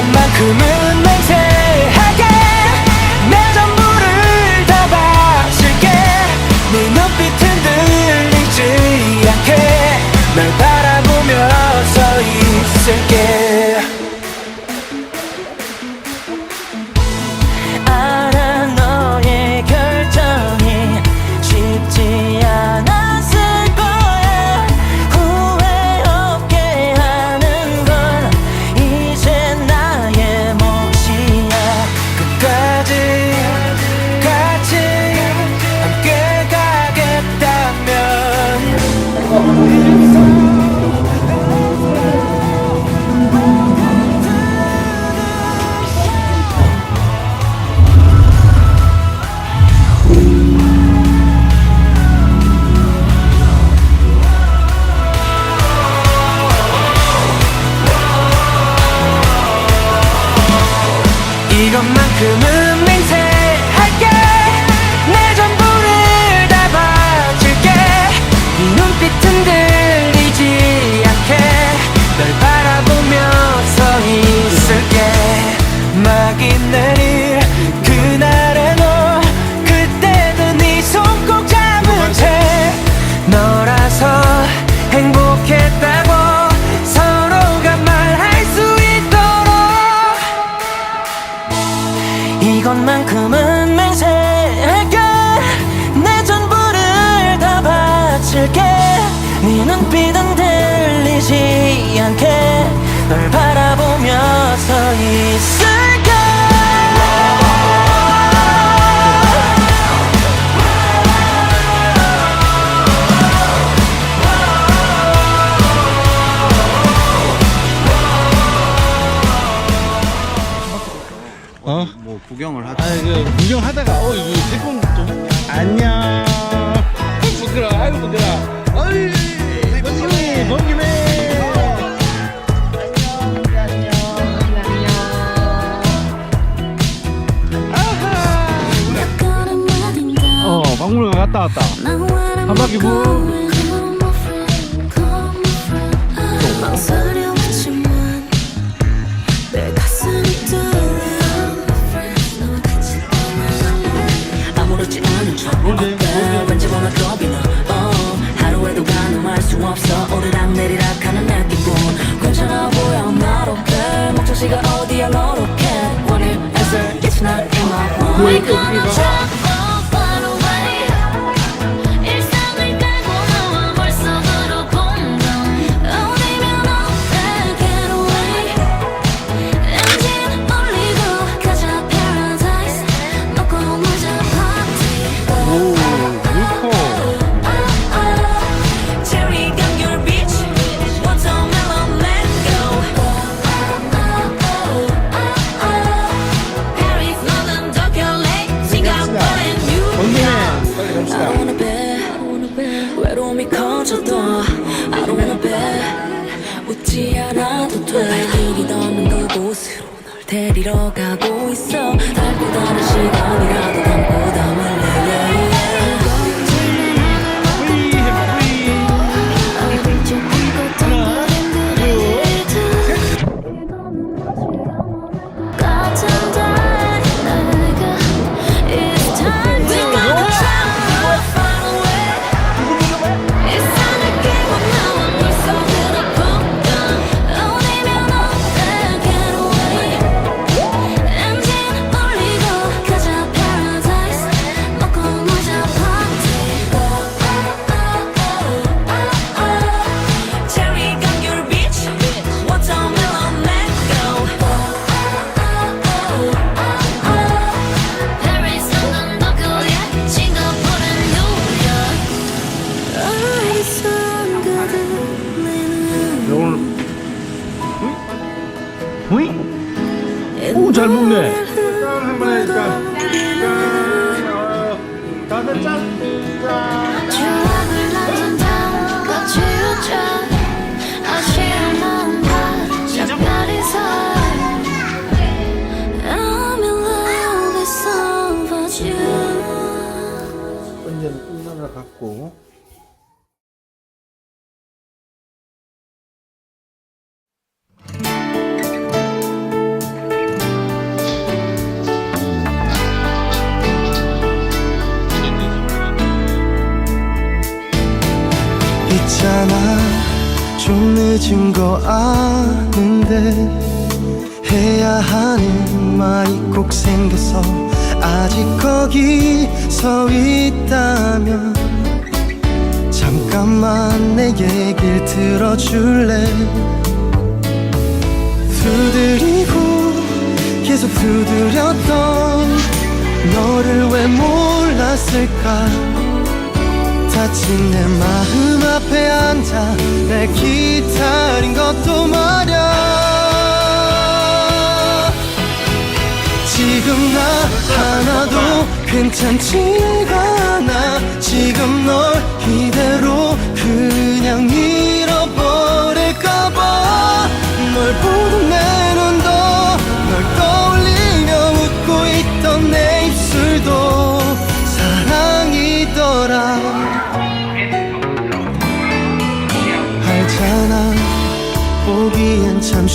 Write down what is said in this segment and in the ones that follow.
것만큼은 맹세하게 내 전부를 다 바칠게. 네 눈빛 흔들리지 않게 널 바라보며 서 있을게 구경하다가 어 이거 태권 좀 안녕. 부끄러, 아이고 부끄러. 어이, 번김에, 번김에. 어, 박물관 갔다 왔다. 한 바퀴 부 척 어때 왠지 뭔가 겁이 나. 어, 하루에도 가늠할 수 없어. 오르락 내리락 하는 느낌뿐 괜찮아 보여 okay 목적지가 어디야 너 로켓 Want it answer it's not in my mind 커져도 I don't wanna be 웃지 않아도 돼. 길이 닿는 그곳으로 널 데리러 가고 있어. 달고 다른 시간이라도 담고 잘 먹네. 어, 끝나라 갖고. 있잖아. 좀 늦은 거 아는데 해야 하는 말이 꼭 생겨서 아직 거기 서 있다면 잠깐만 내 얘길 들어줄래? 두드리고 계속 두드렸던 너를 왜 몰랐을까? 다친 내 마음 앞에 앉아 날 기다린 것도 말야 지금 나 하나도 괜찮지가 않아. 지금 널 이대로 그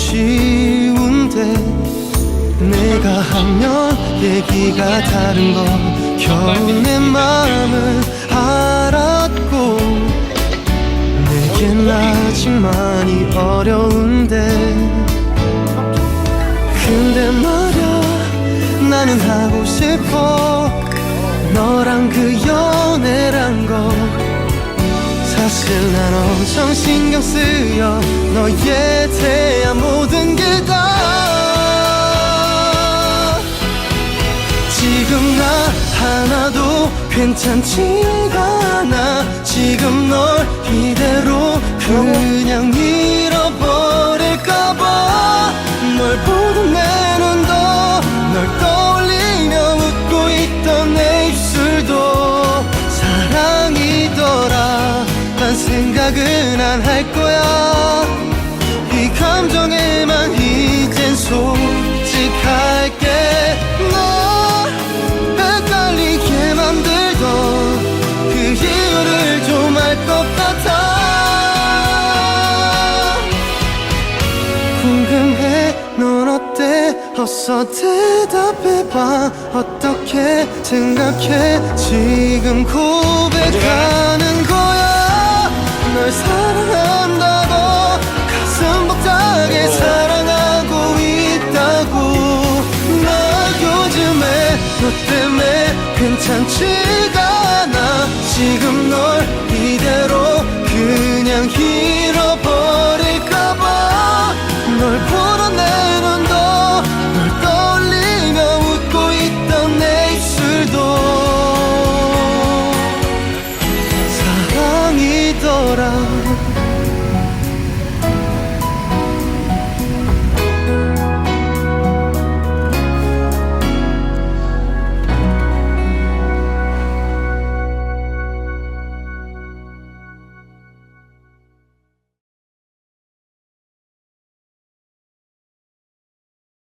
쉬운데 내가 하면 얘기가 다른 거. 겨우 내 마음을 알았고 내겐 아직 많이 어려운 사실 난 엄청 신경 쓰여 너에 대한 모든 게다. 지금 나 하나도 괜찮지가 않아. 지금 널 이대로 그냥 잃어버릴까봐 생각은 안 할 거야. 이 감정에만 이젠 솔직할게. 널 헷갈리게 만들던 그 이유를 좀 알 것 같아. 궁금해 넌 어때? 어서 대답해봐. 어떻게 생각해? 지금 고백하는 괜찮지가 않아. 지금